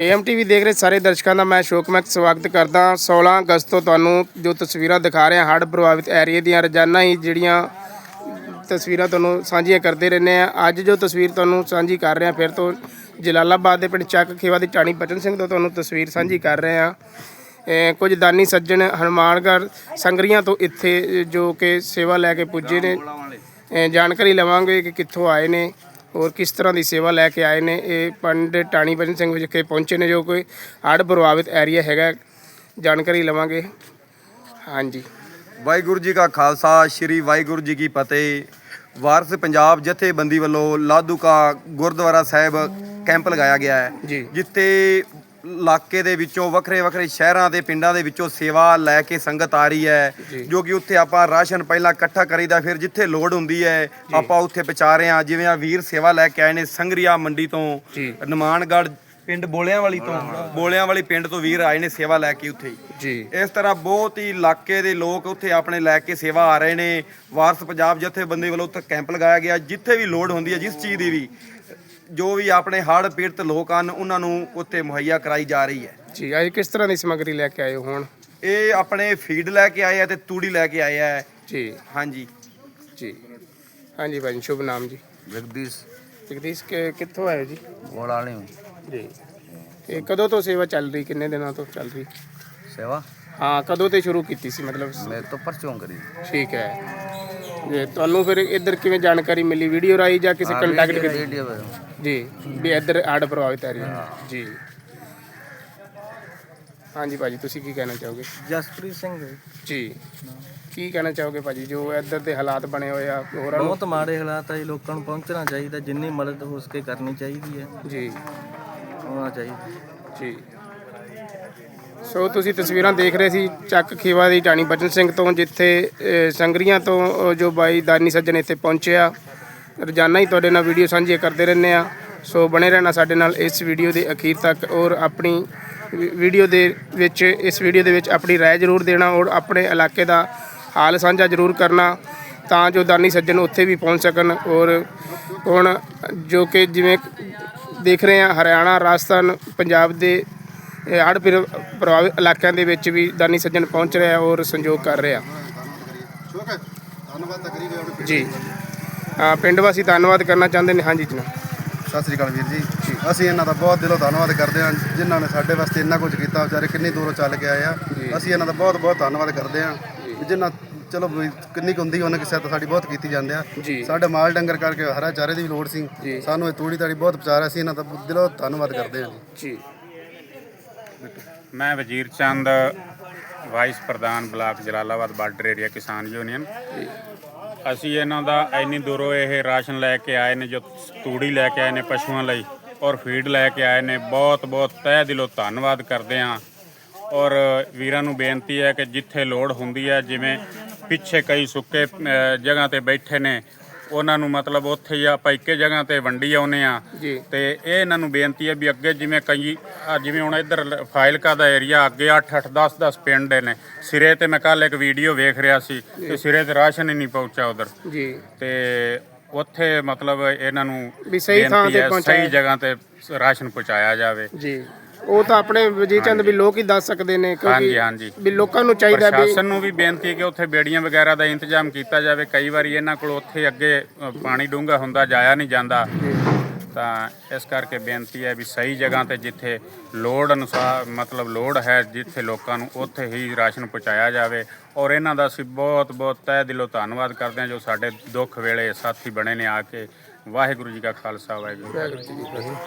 ਏਐਮਟੀਵੀ ਦੇਖ ਰਹੇ ਸਾਰੇ ਦਰਸ਼ਕਾਂ ਦਾ ਮੈਂ ਸ਼ੋਕਮੈਕ ਸਵਾਗਤ ਕਰਦਾ 16 ਅਗਸਤ ਤੋਂ ਤੁਹਾਨੂੰ ਜੋ ਤਸਵੀਰਾਂ ਦਿਖਾ ਰਿਹਾ ਹੜ੍ਹ ਪ੍ਰਭਾਵਿਤ ਏਰੀਏ ਦੀਆਂ ਰੋਜ਼ਾਨਾ ਹੀ ਜਿਹੜੀਆਂ ਤਸਵੀਰਾਂ ਤੁਹਾਨੂੰ ਸਾਂਝੀਆਂ ਕਰਦੇ ਰਹਿੰਦੇ ਆ ਅੱਜ ਜੋ ਤਸਵੀਰ ਤੁਹਾਨੂੰ ਸਾਂਝੀ ਕਰ ਰਹੇ ਹਾਂ, ਫਿਰ ਤੋਂ ਜਲਾਲਾਬਾਦ ਦੇ ਪਿੰਡ ਚੱਕ ਖੇਵਾ ਦੀ ਟਾਣੀ ਬਚਨ ਸਿੰਘ ਤੋਂ ਤੁਹਾਨੂੰ ਤਸਵੀਰ ਸਾਂਝੀ ਕਰ ਰਹੇ ਹਾਂ। ਕੁਝ ਦਾਨੀ ਸੱਜਣ ਹਨੂਮਾਨਗੜ੍ਹ ਸੰਗਰੀਆਂ ਤੋਂ ਇੱਥੇ ਜੋ ਕਿ ਸੇਵਾ ਲੈ ਕੇ ਪੁੱਜੇ ਨੇ। ਜਾਣਕਾਰੀ ਲਵਾਂਗੇ ਕਿ ਕਿੱਥੋਂ ਆਏ ਨੇ। ਔਰ ਕਿਸ ਤਰ੍ਹਾਂ ਦੀ ਸੇਵਾ ਲੈ ਕੇ ਆਏ ਨੇ? ਇਹ ਪਿੰਡ ਟਾਣੀ ਬਚਨ ਸਿੰਘ ਵਿਖੇ ਪਹੁੰਚੇ ਨੇ ਜੋ ਕੋਈ ਹੜ੍ਹ ਪ੍ਰਭਾਵਿਤ ਏਰੀਆ ਹੈਗਾ ਜਾਣਕਾਰੀ ਲਵਾਂਗੇ। ਹਾਂਜੀ। ਵਾਹਿਗੁਰੂ ਜੀ ਕਾ ਖਾਲਸਾ ਸ੍ਰੀ ਵਾਹਿਗੁਰੂ ਜੀ ਕੀ ਫਤਿਹ। ਵਾਰਸ ਪੰਜਾਬ ਜਥੇਬੰਦੀ ਵੱਲੋਂ ਲਾਧੂਕਾ ਗੁਰਦੁਆਰਾ ਸਾਹਿਬ ਕੈਂਪ ਲਗਾਇਆ ਗਿਆ ਹੈ ਜੀ। ਜਿੱਥੇ ਇਲਾਕੇ ਦੇ ਵਿੱਚੋਂ ਵੱਖਰੇ ਵੱਖਰੇ ਸ਼ਹਿਰਾਂ ਦੇ ਪਿੰਡਾਂ ਦੇ ਵਿੱਚੋਂ ਸੇਵਾ ਲੈ ਕੇ ਸੰਗਤ ਆ ਰਹੀ ਹੈ ਜੀ। ਕਿ ਉੱਥੇ ਆਪਾਂ ਰਾਸ਼ਨ ਪਹਿਲਾਂ ਇਕੱਠਾ ਕਰੀਦਾ ਫਿਰ ਜਿੱਥੇ ਲੋੜ ਹੁੰਦੀ ਹੈ ਆਪਾਂ ਉੱਥੇ ਪਹੁੰਚਾ ਰਹੇ ਹਾਂ। ਜਿਵੇਂ ਆ ਵੀਰ ਸੇਵਾ ਲੈ ਕੇ ਆਏ ਨੇ ਸੰਗਰੀਆ ਮੰਡੀ ਤੋਂ ਜੀ। ਨਿਮਾਨਗੜ੍ਹ ਪਿੰਡ ਬੋਲਿਆਂ ਵਾਲੀ ਤੋਂ। ਬੋਲਿਆਂ ਵਾਲੀ ਪਿੰਡ ਤੋਂ ਵੀਰ ਆਏ ਨੇ ਸੇਵਾ ਲੈ ਕੇ ਉੱਥੇ। ਜੀ। ਇਸ ਤਰ੍ਹਾਂ ਬਹੁਤ ਹੀ ਇਲਾਕੇ ਦੇ ਲੋਕ ਉੱਥੇ ਆਪਣੇ ਲੈ ਕੇ ਸੇਵਾ ਆ ਰਹੇ ਨੇ। ਵਾਰਸ ਪੰਜਾਬ ਜਥੇਬੰਦੀ ਵੱਲੋਂ ਉੱਥੇ ਕੈਂਪ ਲਗਾਇਆ ਗਿਆ ਜਿੱਥੇ ਵੀ ਲੋੜ ਹੁੰਦੀ ਹੈ ਜਿਸ ਚੀਜ਼ ਦੀ ਵੀ। ਜੋ ਵੀ ਆਪਣੇ ਹੜ੍ਹ ਪੀੜਤ ਲੋਕ ਹਨ ਉਹਨਾਂ ਨੂੰ ਉੱਥੇ ਮੁਹੱਈਆ ਕਰਾਈ ਜਾ ਰਹੀ ਹੈ। ਜੀ ਅੱਜ ਕਿਸ ਤਰ੍ਹਾਂ ਦੀ ਸਮੱਗਰੀ ਲੈ ਕੇ ਆਏ ਹੋ ਹੁਣ? ਇਹ ਆਪਣੇ ਫੀਡ ਲੈ ਕੇ ਆਏ ਆ ਤੇ ਤੂੜੀ ਲੈ ਕੇ ਆਏ ਆ। ਜੀ। ਹਾਂਜੀ। ਜੀ। ਹਾਂਜੀ ਭਾਜੀ ਸ਼ੁਭ ਨਾਮ ਜੀ। ਜਗਦੀਸ਼। ਜਗਦੀਸ਼ ਕਿ ਕਿੱਥੋਂ ਆਏ ਹੋ ਜੀ? ਗੋਲਾਣੀ ਜੀ। ਇਹ ਕਦੋਂ ਤੋਂ ਸੇਵਾ ਚੱਲ ਰਹੀ ਕਿੰਨੇ ਦਿਨਾਂ ਤੋਂ ਚੱਲ ਰਹੀ? ਸੇਵਾ? ਹਾਂ ਕਦੋਂ ਤੇ ਸ਼ੁਰੂ ਕੀਤੀ ਸੀ ਮਤਲਬ? ਮੈਂ ਤੋਂ ਪਰਚੋਂ ਕਰੀ। ਠੀਕ ਹੈ। ਜੀ ਤੁਹਾਨੂੰ ਫਿਰ ਇੱਧਰ ਕਿਵੇਂ ਜਾਣਕਾਰੀ ਮਿਲੀ ਵੀਡੀਓ ਰਾਈ ਜਾਂ ਕਿਸੇ ਕੰਟੈਕਟ ਕੀਤੀ? ਰੇਡੀਓ ਜੀ ਵੀ ਇੱਧਰ ਆੜ ਪ੍ਰਭਾਵਿਤ ਏਰੀਆ ਜੀ। ਹਾਂਜੀ ਭਾਜੀ ਤੁਸੀਂ ਕੀ ਕਹਿਣਾ ਚਾਹੋਗੇ? ਜਸਪ੍ਰੀਤ ਸਿੰਘ ਜੀ। ਕੀ ਕਹਿਣਾ ਚਾਹੋਗੇ ਭਾਜੀ ਜੋ ਇੱਧਰ ਦੇ ਹਾਲਾਤ ਬਣੇ ਹੋਏ ਆ ਹੋਰਾਂ ਨੂੰ? ਬਹੁਤ ਮਾੜੇ ਹਾਲਾਤ ਆ ਜੀ ਲੋਕਾਂ ਨੂੰ ਪਹੁੰਚਣਾ ਚਾਹੀਦਾ ਜਿੰਨੀ ਮਦਦ ਹੋ ਸਕੇ ਕਰਨੀ ਚਾਹੀਦੀ ਹੈ। ਜੀ। ਆਉਣਾ ਚਾਹੀਦਾ। ਜੀ। ਸੋ ਤੁਸੀਂ ਤਸਵੀਰਾਂ ਦੇਖ ਰਹੇ ਸੀ ਚੱਕ ਖੇਵਾ ਦੀ ਟਾਣੀ ਬਚਨ ਸਿੰਘ ਤੋਂ ਜਿੱਥੇ ਅਹ, ਸੰਗਰੀਆਂ ਤੋਂ ਜੋ ਬਾਈ ਦਾਨੀ ਸੱਜਣ ਇੱਥੇ ਪਹੁੰਚਿਆ ਰੋਜ਼ਾਨਾ ਹੀ ਤੁਹਾਡੇ ਨਾਲ ਵੀਡੀਓ ਸਾਂਝੀਆਂ ਕਰਦੇ ਰਹਿੰਦੇ ਆ ਸੋ ਬਣੇ ਰਹਿਣਾ ਸਾਡੇ ਨਾਲ ਇਸ ਵੀਡੀਓ ਦੇ ਅਖੀਰ ਤੱਕ ਔਰ ਆਪਣੀ ਵੀਡੀਓ ਦੇ ਵਿੱਚ ਇਸ ਵੀਡੀਓ ਦੇ ਵਿੱਚ ਆਪਣੀ ਰਾਏ ਜ਼ਰੂਰ ਦੇਣਾ ਔਰ ਆਪਣੇ ਇਲਾਕੇ ਦਾ ਹਾਲ ਸਾਂਝਾ ਜ਼ਰੂਰ ਕਰਨਾ ਤਾਂ ਜੋ ਦਾਨੀ ਸੱਜਣ ਉੱਥੇ ਵੀ ਪਹੁੰਚ ਸਕਣ ਔਰ ਹੁਣ ਜੋ ਕਿ ਜਿਵੇਂ ਦੇਖ ਰਹੇ ਹਾਂ ਹਰਿਆਣਾ ਰਾਜਸਥਾਨ ਪੰਜਾਬ ਦੇ ਹੜ੍ਹ ਪ੍ਰਭਾਵਿਤ ਇਲਾਕਿਆਂ ਦੇ ਵਿੱਚ ਵੀ ਦਾਨੀ ਸੱਜਣ ਪਹੁੰਚ ਰਿਹਾ ਔਰ ਸੰਯੋਗ ਕਰ ਰਿਹਾ। ਜੀ। ਪਿੰਡ ਵਾਸੀ ਧੰਨਵਾਦ ਕਰਨਾ ਚਾਹੁੰਦੇ ਨੇ। ਹਾਂਜੀ ਜਨਾਬ। ਸਤਿ ਸ੍ਰੀ ਅਕਾਲ ਵੀਰ ਜੀ। ਅਸੀਂ ਇਹਨਾਂ ਦਾ ਬਹੁਤ ਦਿਲੋਂ ਧੰਨਵਾਦ ਕਰਦੇ ਹਾਂ। ਜਿਨ੍ਹਾਂ ਨੇ ਸਾਡੇ ਵਾਸਤੇ ਇੰਨਾ ਕੁਝ ਕੀਤਾ ਵਿਚਾਰੇ ਕਿੰਨੀ ਦੂਰੋਂ ਚੱਲ ਕੇ ਆਏ ਆ। ਅਸੀਂ ਇਹਨਾਂ ਦਾ ਬਹੁਤ ਬਹੁਤ ਧੰਨਵਾਦ ਕਰਦੇ ਹਾਂ। ਵੀ ਜਿਨ੍ਹਾਂ ਚਲੋ ਵੀ ਕਿੰਨੀ ਕੁ ਹੁੰਦੀ ਉਹਨਾਂ ਕਿਸੇ ਤਾਂ ਸਾਡੀ ਬਹੁਤ ਕੀਤੀ ਜਾਂਦੇ ਆ। ਜੀ। ਸਾਡੇ ਮਾਲ ਡੰਗਰ ਕਰਕੇ ਹਰਾ ਚਾਰੇ ਦੀ ਵੀ ਲੋੜ ਸੀ। ਜੀ। ਸਾਨੂੰ ਇਹ ਤੂੜੀ ਤਾੜੀ ਬਹੁਤ ਵਿਚਾਰ ਅਸੀਂ ਇਹਨਾਂ ਦਾ ਦਿਲੋਂ ਧੰਨਵਾਦ ਕਰਦੇ ਹਾਂ ਜੀ। ਮੈਂ ਵਜ਼ੀਰ ਚੰਦ ਵਾਈਸ ਪ੍ਰਧਾਨ ਬਲਾਕ ਜਲਾਲਾਬਾਦ ਬਾਰਡਰ ਏਰੀਆ ਕਿਸਾਨ ਯੂਨੀਅਨ। ਅਸੀਂ ਇਹਨਾਂ ਦਾ ਇੰਨੀ ਦੂਰੋਂ ਇਹ ਰਾਸ਼ਨ ਲੈ ਕੇ ਆਏ ਨੇ, ਜੋ ਤੂੜੀ ਲੈ ਕੇ ਆਏ ਨੇ ਪਸ਼ੂਆਂ ਲਈ ਔਰ ਫੀਡ ਲੈ ਕੇ ਆਏ ਨੇ, ਬਹੁਤ ਬਹੁਤ ਤਹਿ ਦਿਲੋਂ ਧੰਨਵਾਦ ਕਰਦੇ ਹਾਂ। ਔਰ ਵੀਰਾਂ ਨੂੰ ਬੇਨਤੀ ਹੈ ਕਿ ਜਿੱਥੇ ਲੋੜ ਹੁੰਦੀ ਹੈ, ਜਿਵੇਂ ਪਿੱਛੇ ਕਈ ਸੁੱਕੇ ਜਗ੍ਹਾ ਤੇ ਬੈਠੇ ਨੇ ਉਹਨਾਂ ਨੂੰ ਮਤਲਬ ਉੱਥੇ ਹੀ ਆਪਾਂ ਇੱਕੇ ਜਗ੍ਹਾ ਤੇ ਵੰਡੀ ਆਉਨੇ ਆ ਜੀ। ਤੇ ਇਹ ਇਹਨਾਂ ਨੂੰ ਬੇਨਤੀ ਹੈ ਵੀ ਅੱਗੇ ਜਿਵੇਂ ਕਈ ਜਿਵੇਂ ਹੁਣ ਇੱਧਰ ਲ- ਫਾਜ਼ਿਲਕਾ ਦਾ ਏਰੀਆ ਅੱਗੇ 8 8 10 10 ਪਿੰਡ ਨੇ। ਸਿਰੇ ਤੇ ਮੈਂ ਕੱਲ ਇੱਕ ਵੀਡੀਓ ਵੇਖ ਰਿਹਾ ਸੀ ਤੇ ਸਿਰੇ ਤੇ ਰਾਸ਼ਨ ਹੀ ਨਹੀਂ ਪਹੁੰਚਾ ਉਧਰ। ਜੀ। ਤੇ ਉੱਥੇ ਮਤਲਬ ਇਹਨਾਂ ਨੂੰ ਵੀ ਸਹੀ ਥਾਂ ਬੇਨਤੀ ਤੇ ਹੈ, ਪਹੁੰਚਾਇਆ। ਸਹੀ ਜਗ੍ਹਾ ਤੇ ਰਾਸ਼ਨ ਪਹੁੰਚਾਇਆ ਜਾਵੇ। ਜੀ। ਉਹ ਤਾਂ ਆਪਣੇ ਵਜੀਰ ਚੰਦ ਵੀ ਲੋਕ ਹੀ ਦੱਸ ਸਕਦੇ ਨੇ ਹਾਂਜੀ ਹਾਂਜੀ। ਵੀ ਲੋਕਾਂ ਨੂੰ ਚਾਹੀਦਾ ਵੀ ਪ੍ਰਸ਼ਾਸਨ ਨੂੰ ਵੀ ਬੇਨਤੀ ਹੈ ਕਿ ਉੱਥੇ ਬੇੜੀਆਂ ਵਗੈਰਾ ਦਾ ਇੰਤਜ਼ਾਮ ਕੀਤਾ ਜਾਵੇ। ਕਈ ਵਾਰੀ ਇਹਨਾਂ ਕੋਲ ਉੱਥੇ ਅੱਗੇ ਅ, ਪਾਣੀ ਡੂੰਘਾ ਹੁੰਦਾ ਜਾਇਆ ਨਹੀਂ ਜਾਂਦਾ। ਤਾਂ ਇਸ ਕਰਕੇ ਬੇਨਤੀ ਹੈ ਵੀ ਸਹੀ ਜਗ੍ਹਾ ਤੇ ਜਿੱਥੇ ਲੋੜ ਅਨੁਸਾਰ ਮਤਲਬ ਲੋੜ ਹੈ ਜਿੱਥੇ ਲੋਕਾਂ ਨੂੰ ਉੱਥੇ ਹੀ ਰਾਸ਼ਨ ਪਹੁੰਚਾਇਆ ਜਾਵੇ। ਔਰ ਇਹਨਾਂ ਦਾ ਅਸੀਂ ਬਹੁਤ ਬਹੁਤ ਤਹਿ ਦਿਲੋਂ ਧੰਨਵਾਦ ਕਰਦੇ ਹਾਂ ਜੋ ਸਾਡੇ ਦੁੱਖ ਵੇਲੇ ਸਾਥੀ ਬਣੇ ਨੇ ਆ ਕੇ। ਵਾਹਿਗੁਰੂ ਜੀ ਕਾ ਖਾਲਸਾ ਵਾਹਿਗੁਰੂ ਜੀ ਕੀ ਫਤਿਹ।